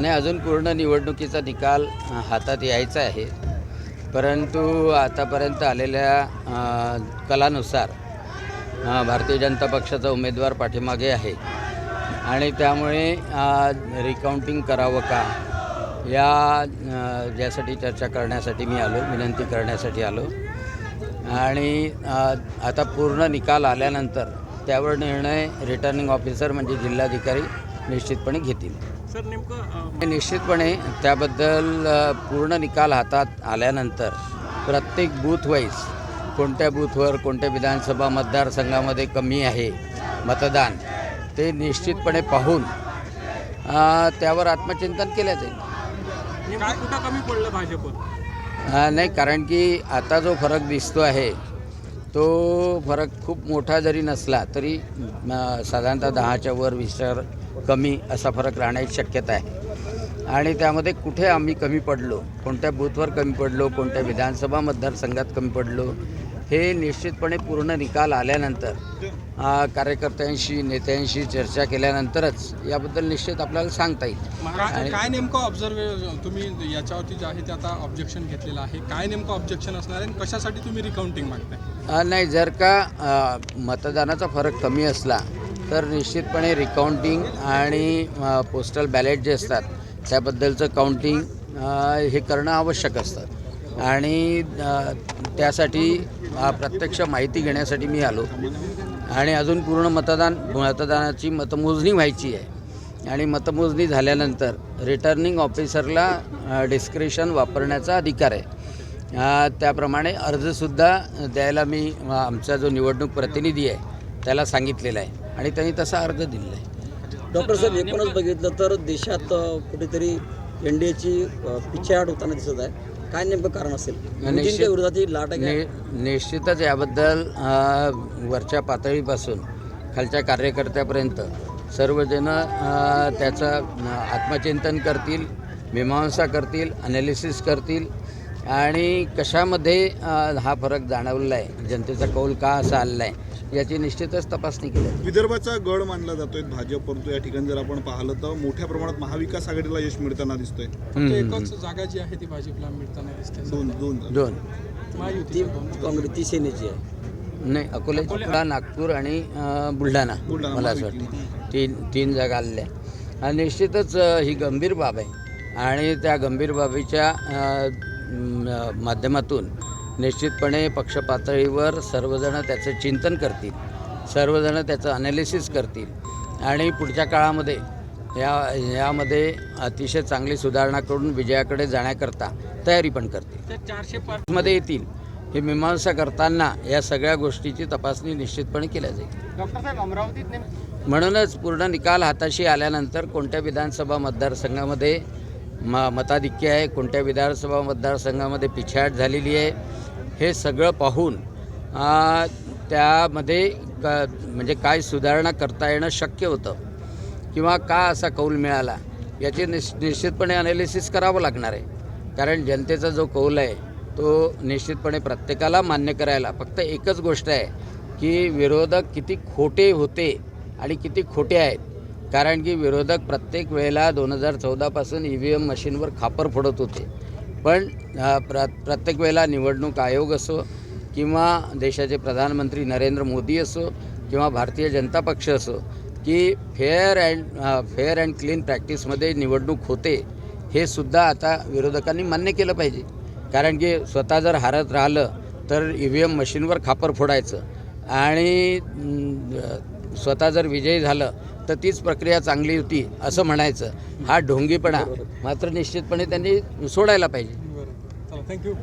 नाही अजून पूर्ण निवडणुकीचा निकाल हातात यायचा आहे. परंतु आतापर्यंत आलेल्या कलानुसार भारतीय जनता पक्षाचा उमेदवार पाठीमागे आहे. आणि त्यामुळे रिकाउंटिंग करावं का? या ज्यासाठी यासाठी चर्चा करण्यासाठी मी आलो विनंती करण्यासाठी आलो. आणि आता पूर्ण निकाल आल्यानंतर त्यावर निर्णय रिटर्निंग ऑफिसर म्हणजे जिल्हाधिकारी निश्चितपणे घेतील. सर नेमकं निश्चितपणे त्याबद्दल पूर्ण निकाल हातात आल्यानंतर प्रत्येक बूथ वाईज कोणत्या बूथवर कोणत्या विधानसभा मतदारसंघामध्ये कमी आहे मतदान ते निश्चितपणे पाहून त्यावर आत्मचिंतन केलं जाईल. कमी पडलं भाजपवर? अ, नाही कारण की आता जो फरक दिसतो आहे तो फरक खूप मोठा जरी नसला तरी साधारणतः दहाच्या वर वीसच्या कमी असा फरक राहण्याची शक्यता आहे. आणि त्यामध्ये कुठे आम्ही कमी पडलो कोणत्या बूथवर कमी पडलो कोणत्या विधानसभा मतदारसंघात कमी पडलो हे निश्चितपणे पूर्ण निकाल आल्यानंतर कार्यकर्त्यांशी नेत्यांशी चर्चा केल्यानंतरच याबद्दल निश्चित आपल्याला सांगता येईल. काय नेमकं ऑब्झर्व तुम्ही याच्यावरती जे आहे ते आता ऑब्जेक्शन घेतलेलं आहे. काय नेमकं ऑब्जेक्शन असणार आहे आणि कशासाठी तुम्ही रिकाउंटिंग मागताय? नाही जर का मतदानाचा फरक कमी असला तर निश्चितपणे रिकाउंटिंग आणि पोस्टल बॅलेट जे असतात त्याबद्दलचं काउंटिंग हे करणं आवश्यक असतं. आणि त्यासाठी प्रत्यक्ष माहिती घेण्यासाठी मी आलो. आणि अजून पूर्ण मतदान मतदानाची मतमोजणी व्हायची आहे. आणि मतमोजणी झाल्यानंतर रिटर्निंग ऑफिसरला डिस्क्रिशन वापरण्याचा अधिकार आहे. त्याप्रमाणे अर्जसुद्धा द्यायला मी आमचा जो निवडणूक प्रतिनिधी आहे त्याला सांगितलेला आहे. आणि त्यांनी तसा अर्ज दिलेला आहे. डॉक्टर साहेब एकूणच बघितलं तर देशात कुठेतरी एन डी एची पिछेहाट होताना दिसत आहे. काय नेमकं कारण असेल? मोदींच्या विरोधात ही लाट आहे निश्चितच याबद्दल वरच्या पातळीपासून खालच्या कार्यकर्त्यापर्यंत सर्वजण त्याचं आत्मचिंतन करतील मीमांसा करतील अनालिसिस करतील आणि कशामध्ये हा फरक जाणवलेला आहे जनतेचा कौल का असा आलेला आहे याची निश्चितच तपासणी केली. विदर्भाचा गड मानला जातोय भाजप परंतु या ठिकाणी जर आपण पाहिलं तर मोठ्या प्रमाणात महाविकास आघाडीला यश मिळताना दिसतंय. एकच जागा जी आहे ती भाजपला मिळताना दिसते. दोन दोन दोन. ती महायुतीच्या दोन काँग्रेस ती सेनेची आहे. नाही अकोला अकोला. नागपूर आणि बुलढाणा मला असं वाटतं. तीन तीन जागा आलेल्या आहे. आणि निश्चितच ही गंभीर बाब आहे. आणि त्या गंभीर बाबीच्या माध्यमातून निश्चितपणे पक्ष पातळीवर सर्वजण त्याचं चिंतन करतील सर्वजण त्याचं अनालिसिस करतील. आणि पुढच्या काळामध्ये या यामध्ये अतिशय चांगली सुधारणा करून विजयाकडे जाण्याकरता तयारी पण करतील. चारशे पाच मध्ये येतील. हे मीमांसा करताना या सगळ्या गोष्टीची तपासणी निश्चितपणे केल्या जाईल. म्हणूनच पूर्ण निकाल हाताशी आल्यानंतर कोणत्या विधानसभा मतदारसंघामध्ये म मताधिक्य आहे. कोणत्या विधानसभा मतदारसंघामध्ये पिछाट झालेली आहे हे सगळं पाहून त्यामध्ये क म्हणजे काय सुधारणा करता येणं शक्य होतं किंवा का असा कौल मिळाला याचे निश निश्चितपणे अनालिसिस करावं लागणार आहे. कारण जनतेचा जो कौल आहे तो निश्चितपणे प्रत्येकाला मान्य करायला फक्त एकच गोष्ट आहे की विरोधक किती खोटे होते आणि किती खोटे आहेत कारण की विरोधक प्रत्येक वेळेला दोन हजार चौदापासून ई व्ही एम मशीनवर खापर फोडत होते. पण प्र प्रत्येक वेळेला निवडणूक आयोग असो किंवा देशाचे प्रधानमंत्री नरेंद्र मोदी असो किंवा भारतीय जनता पक्ष असो की fair and fair and clean प्रॅक्टिसमध्ये निवडणूक होते हे सुद्धा आता विरोधकांनी मान्य केलं पाहिजे. कारण की स्वतः जर हारत राहिलं तर ई व्ही एम मशीनवर खापर फोडायचं. आणि स्वतः जर विजयी झालं तर तीच प्रक्रिया चांगली होती असं म्हणायचं. हा ढोंगीपणा मात्र निश्चितपणे त्यांनी सोडायला पाहिजे. थँक्यू